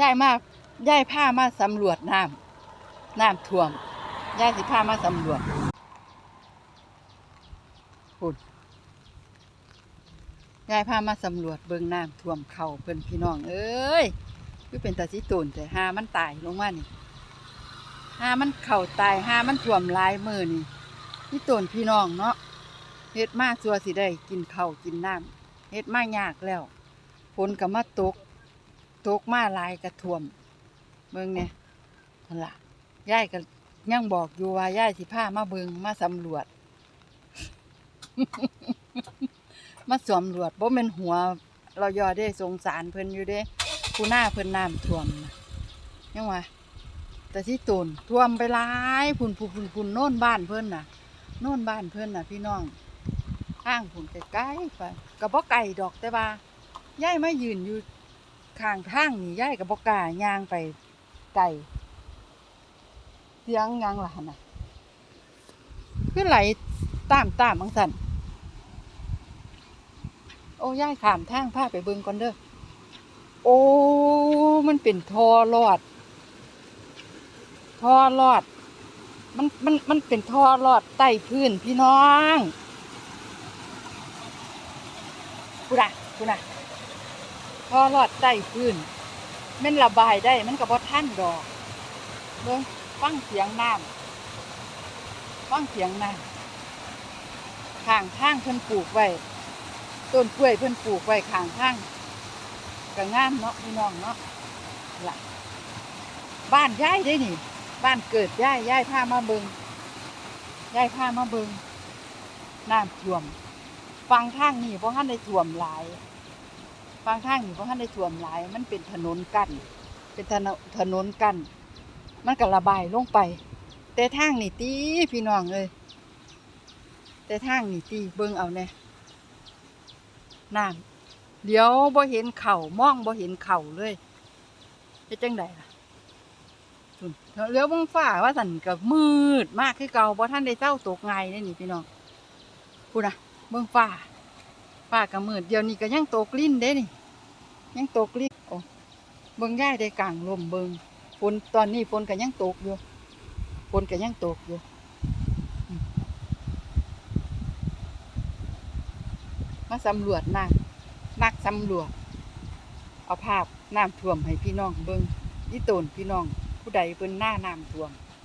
ยายมากยายพามาสำรวจน้ำน้ำท่วมยายสิพามาสำรวจพูดยายพามาสำรวจเบิ่งน้ำท่วมเข่าเพิ่นพี่น้อง เอ้ยคือเป็นตาสิตูนแต่หามันตายลงมานี่หามันเข่าตายหามันท่วมลายมือนี่นี่ตูนพี่น้องเนาะเฮ็ดมากจัวสิได้กินเข้ากินน้ำเฮ็ดมากยากแล้วฝนก็มาตก ตกมาหลายกระท่วมเบิ่งเนี่ยนั่นล่ะยายก็ยังบอกอยู่ว่ายายสิพามาเบิ่งมาสำรวจ มาสำรวจบ่แม่นหัว เรายอได้สงสารเพิ่นอยู่เด้ผู้หน้าเพิ่นน้ำท่วมนะยังว่าแต่ที่ตูนท่วมไปหลายพุ่นพุ่นพุ่นพุ่นโน่นบ้านเพิ่นน่ะโน่นบ้านเพิ่นน่ะ พี่น้องข้างพุ่นไกลๆไปก็บ่ไกลดอกแต่ว่ายายมายืนอยู่ ข้างทางนี่ยายกับบอกล้าย่างไปไกลเสียงหยังล่ะหั่นน่ะคือไหลตามตามบังสันโอ้ยายขามทางพาไปเบิ่งก่อนเด้อโอ้มันเป็นทอลอดทอลอด มันมันมันเป็นทอลอดใต้พื้นพี่น้องกูนะกูนะ พอรอดใต้พื้นมันระบายได้มันก็บ่ทันดอกเบิ่งฟังเสียงน้ำฟังเสียงน้ำข้างทางเพิ่นปลูกไว้ต้นกล้วยเพิ่นปลูกไว้ข้างทางก็งามเนาะพี่น้องเนาะล่ะบ้านยายได้นี่ บ้านเกิดยายยายพามาเบิงยายพามาเบิงน้ำท่วม ฟังทางนี่เพราะท่านได้ท่วมหลาย บางทางนี่เพราะท่านได้ท่วมหลาย มันเป็นถนนกั้นเป็นถนนถนนกั้นมันก็ระบายลงไป แต่ทางนี่ตีพี่น้องเลยแต่ทางนี่ตีเบิ่งเอาเนี่ยน้ำเดี๋ยวบ่เห็นเข่ามองบ่เห็นเข่าเลยเป็นจังไดล่ะซุ่นเลี้ยวเบิ่งฟ้าว่าสั่นก็มืดมากคือเก่าบ่ท่านได้เจ้าตกไงนี่พี่น้องพูดนะเบิ่งฟ้า ป้าก็มืดเดี๋ยวนี้ก็ยังตกลิ้นเด้นี่ ยังตกลิ้นโอ้เบิ่งย่ายได้กลางลมเบิ่งฝนตอนนี้ฝนก็ยังตกอยู่ฝนก็ยังตกอยู่มาสำรวจน้ำนักสำรวจ เอาภาพน้ำท่วมให้พี่น้องเบิ่งอีตนพี่น้องผู้ใดเพิ่นหน้าน้ำท่วม